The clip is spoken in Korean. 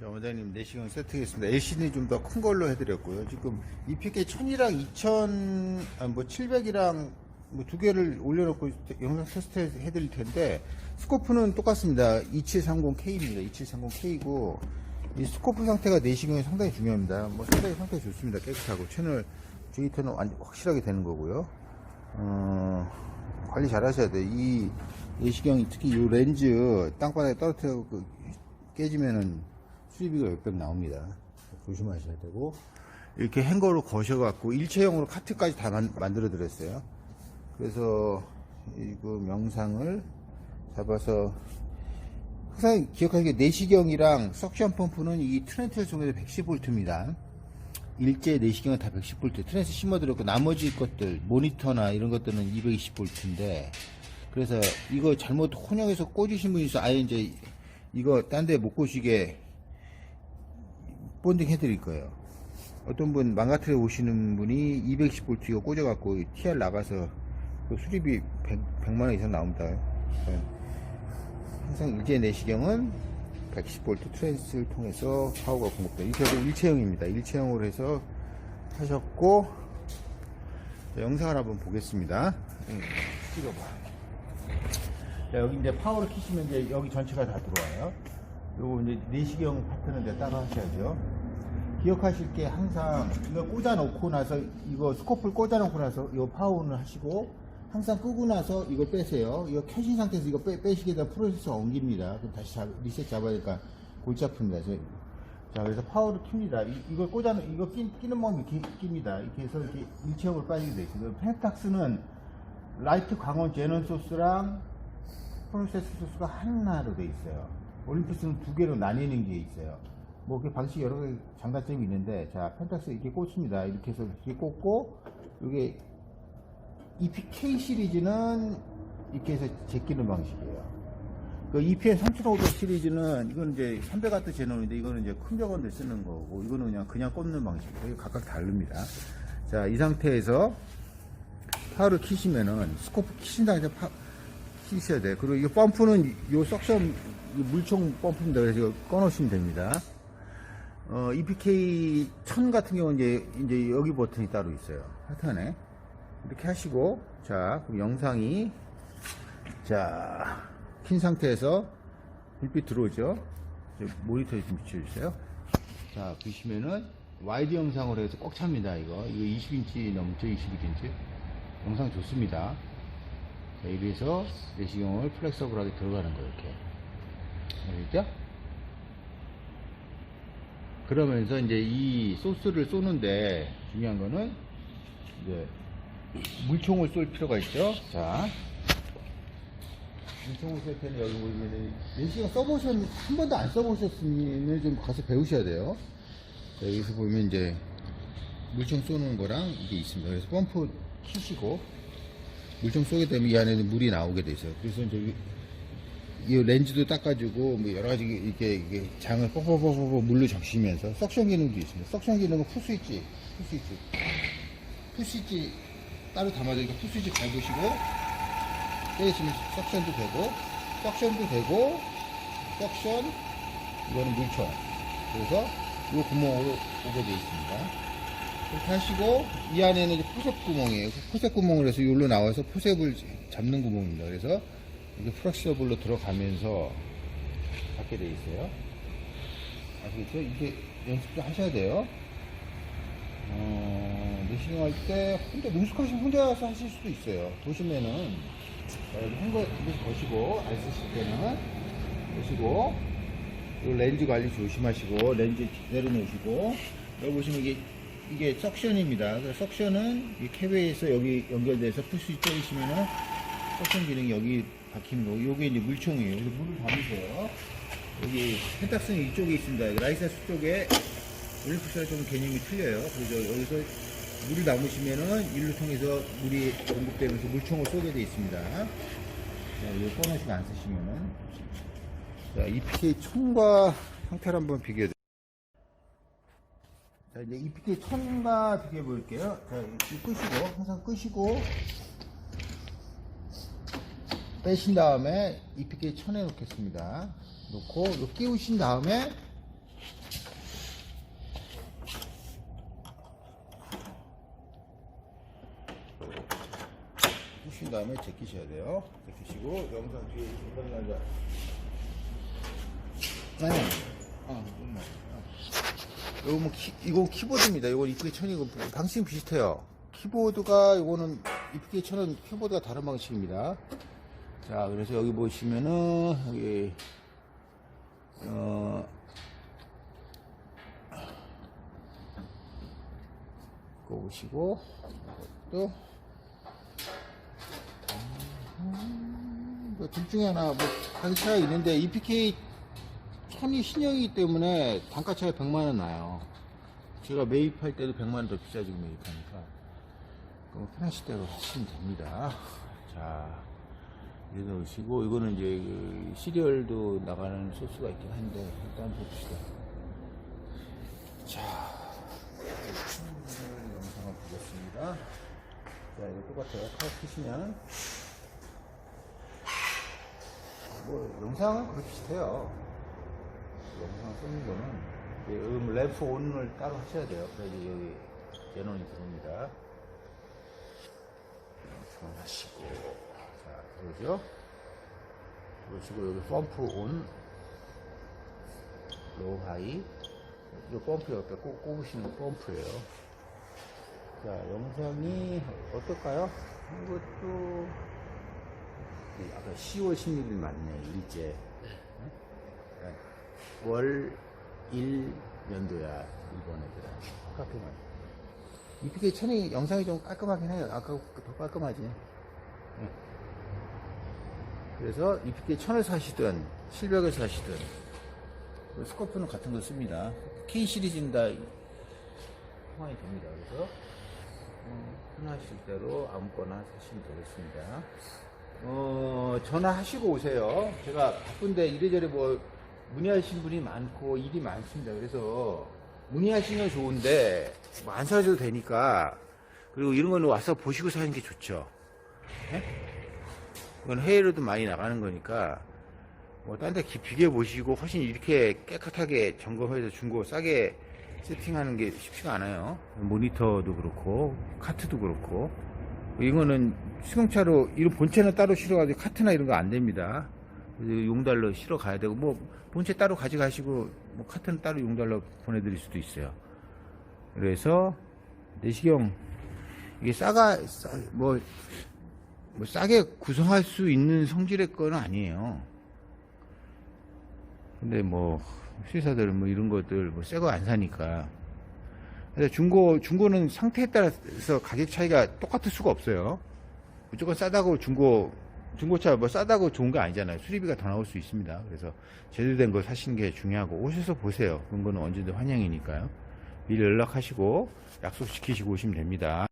네, 원장님 내시경 세팅했습니다. LCD 좀 더 큰 걸로 해드렸고요. 지금 EPK 1000이랑 2000, 아, 뭐 700이랑 뭐 두 개를 올려놓고 영상 테스트 해드릴 텐데 스코프는 똑같습니다. 2730K입니다. 2730K고 이 스코프 상태가 내시경에 상당히 중요합니다. 뭐 상당히 상태 좋습니다. 깨끗하고 채널 주기터는 완- 확실하게 되는 거고요. 어, 관리 잘 하셔야 돼요. 이 내시경 특히 이 렌즈 땅바닥에 떨어뜨려 그 깨지면은 수리비가 몇백 나옵니다. 조심하셔야 되고 이렇게 행거로 거셔갖고 일체형으로 카트까지 다 만, 만들어 드렸어요. 그래서 이거 명상을 잡아서 항상 기억하시게 내시경이랑 석션 펌프는 이 트렌트를 통해서 110V입니다. 일제 내시경은 다 110V 트랜스 심어드렸고 나머지 것들 모니터나 이런 것들은 220V인데 그래서 이거 잘못 혼용해서 꽂으신 분이 있어 아예 이제 이거 딴 데 못 꽂히게 본딩 해드릴 거예요 어떤 분 망가트려 오시는 분이 210V 이거 꽂아갖고 TR 나가서 그 수리비 100, 100만원 이상 나옵니다 네. 항상 일제 내시경은 110V 트랜스를 통해서 파워가 공급돼요. 이렇게 일체형입니다. 일체형으로 해서 하셨고 자, 영상을 한번 보겠습니다. 응, 찍어봐. 자, 여기 이제 파워를 키시면 이제 여기 전체가 다 들어와요. 요거 이제 내시경 파트는 따로 하셔야죠. 기억하실 게 항상 이거 꽂아 놓고 나서 이거 스코프를 꽂아 놓고 나서 이 파워는 하시고 항상 끄고 나서 이거 빼세요. 이거 켜진 상태에서 이거 빼, 빼시게 되면 프로세서 옮깁니다. 그럼 다시 잡, 리셋 잡아야 되니까 골치 아픕니다. 저- 자, 그래서 파워를 킵니다. 이, 이걸 꽂아, 놓- 이거 끼, 끼는 몸이 이렇게 낍니다. 이렇게 해서 이렇게 일체형으로 빠지게 돼 있어요. 펜탁스는 라이트 광원 제넌 소스랑 프로세스 소스가 하나로 돼 있어요. 올림피스는 두 개로 나뉘는 게 있어요. 뭐, 그 방식 여러 가지 장단점이 있는데, 자, 펜탁스 이렇게 꽂습니다. 이렇게 해서 이렇게 꽂고, 이게 EPK 시리즈는 이렇게 해서 제끼는 방식이에요. 그 EPN 3500 시리즈는 이건 이제 300W 제논인데 이거는 이제 큰 벽원들 쓰는 거고 이거는 그냥 그냥 꽂는 방식이고 각각 다릅니다. 자, 이 상태에서 파워를 키시면은 스코프 키신 상태에서 파, 키셔야 돼요. 그리고 이 펌프는 요 석션 이 물총 펌프입니다. 그래서 이거 꺼놓으시면 됩니다. 어, EPK 1000 같은 경우는 이제, 이제 여기 버튼이 따로 있어요. 하단에. 이렇게 하시고, 자, 그럼 영상이, 자, 킨 상태에서 불빛 들어오죠? 저 모니터에 좀 비춰주세요. 자, 보시면은, 와이드 영상으로 해서 꽉 찹니다, 이거. 이거 20인치 넘죠, 21인치. 영상 좋습니다. 자, 이래서 내시경을 플렉서블하게 들어가는 거예요, 이렇게. 알겠죠? 그러면서 이제 이 소스를 쏘는데 중요한 거는 이제 물총을 쏠 필요가 있죠. 자, 물총을 쏠 때는 여기 보시면 내시경 써보셨 한 번도 안 써보셨으면 좀 가서 배우셔야 돼요. 자, 여기서 보면 이제 물총 쏘는 거랑 이게 있습니다. 그래서 펌프 키시고 물총 쏘게 되면 이 안에는 물이 나오게 돼 있어요. 그래서 이제 이- 이 렌즈도 닦아주고 뭐 여러 가지 이렇게, 이게 장을 뽀뽀뽀뽀 물로 적시면서 석션 기능도 있습니다. 석션 기능은 푸스위치, 푸스위치, 푸스위치 따로 담아져니까 푸스위치 밟으시고 때리시면 석션도 되고 석션도 되고 석션 이거는 물총 그래서 이 구멍으로 오게 돼 있습니다. 이렇게 하시고 이 안에는 이제 포셉 구멍이에요. 그 포셉 구멍을 해서 여기로 나와서 포셉을 잡는 구멍입니다. 그래서 이게 플렉시블로 들어가면서 받게 돼 있어요. 아시겠죠? 이게 연습도 하셔야 돼요. 어, 내시경 할때 혼자 능숙하시면 혼자 와서 하실 수도 있어요. 보시면은 한거 보시고 안 쓰실 때는 보시고 이 렌즈 관리 조심하시고 렌즈 내려놓으시고 여기 보시면 이게 이게 석션입니다. 그래서 석션은 이 캐비에서 여기 연결돼서 푸시 쪼이시면은 석션 기능이 여기 박히는 거고 요게 이제 물총이에요. 그래서 물을 담으세요. 여기 펜탁스는 이쪽에 있습니다. 라이센스 쪽에 올림픽스랑 좀 개념이 틀려요. 그래서 여기서 물을 담으시면은 일로 통해서 물이 공급되면서 물총을 쏘게 돼 있습니다. 자, 이거 꺼내시고 안 쓰시면은 자, EPK 1000과 형태를 한번 비교해 드릴게요. 자, 이제 이피티 천가 두개 볼게요. 자, 이 끄시고, 항상 끄시고, 빼신 다음에 이피티 천에 놓겠습니다. 놓고, 끼우신 다음에, 끼우신 다음에 제끼셔야 돼요. 제끼시고, 영상 뒤에 중간 날자. 네. 어. 요거 뭐 키, 이거 키보드입니다. 이거 이쁘게 천이고 방식 비슷해요. 키보드가 이거는 이쁘게 천은 키보드가 다른 방식입니다. 자, 그래서 여기 보시면은 여기 어. 꼽으시고 이것도 음, 뭐둘 중에 하나 뭐 가격 차이가 있는데 EPK 천이 신형이기 때문에 단가 차이가 100만원 나요 제가 매입할 때도 100만원 더 비싸지고 매입하니까 그럼 편하실 대로 하시면 됩니다 자 이래 넣으시고 이거는 이제 그 시리얼도 나가는 소스가 있긴 한데 일단 봅시다 자 영상을 보겠습니다. 자, 이거 똑같아요. 칼 푸시면. 뭐, 영상은 거의 비슷해요. 영상 쓰는 거는, 음, 램프 온을 따로 하셔야 돼요. 그래야지 여기 제논이 들어옵니다. 하시고, 자, 들어오죠? 들어오시고, 여기 펌프 온, 로우 하이, 이 펌프 옆에 꼭 꼽으시는 펌프예요. 자, 영상이 어떨까요? 이것도 이 아까 10월 16일 맞네, 일제. 네? 월1 연도야, 이번 애들은. 똑같은 말. 이렇게 천이 영상이 좀 깔끔하긴 해요. 아까 더 깔끔하지. 네. 그래서 이렇게 천을 사시든 실벽을 사시든 그 스코프는 같은 거 씁니다. K 시리즈는 다 통환이 됩니다. 그래서 어, 편하실 대로 아무거나 사시면 되겠습니다. 어, 전화하시고 오세요. 제가 바쁜데 이래저래 뭐 문의하신 분이 많고 일이 많습니다. 그래서 문의하시면 좋은데 뭐안 사셔도 되니까 그리고 이런 거는 와서 보시고 사는 게 좋죠. 예? 그건 해외로도 많이 나가는 거니까 뭐, 딴 데 비교해 보시고, 훨씬 이렇게 깨끗하게 점검해서 중고 싸게 세팅하는 게 쉽지가 않아요. 모니터도 그렇고, 카트도 그렇고. 이거는 수경차로, 이런 본체는 따로 실어가지고, 카트나 이런 거 안 됩니다. 용달로 실어 가야 되고, 뭐, 본체 따로 가져가시고, 뭐, 카트는 따로 용달로 보내드릴 수도 있어요. 그래서, 내시경, 이게 싸가, 싸, 뭐, 뭐, 싸게 구성할 수 있는 성질의 거는 아니에요. 근데 뭐 수의사들은 뭐 이런 것들 뭐 새 거 안 사니까 중고 중고는 상태에 따라서 가격 차이가 똑같을 수가 없어요 무조건 싸다고 중고 중고차 뭐 싸다고 좋은 거 아니잖아요. 수리비가 더 나올 수 있습니다. 그래서 제대로 된 거 사시는 게 중요하고 오셔서 보세요. 그런 거는 언제든 환영이니까요. 미리 연락하시고 약속 지키시고 오시면 됩니다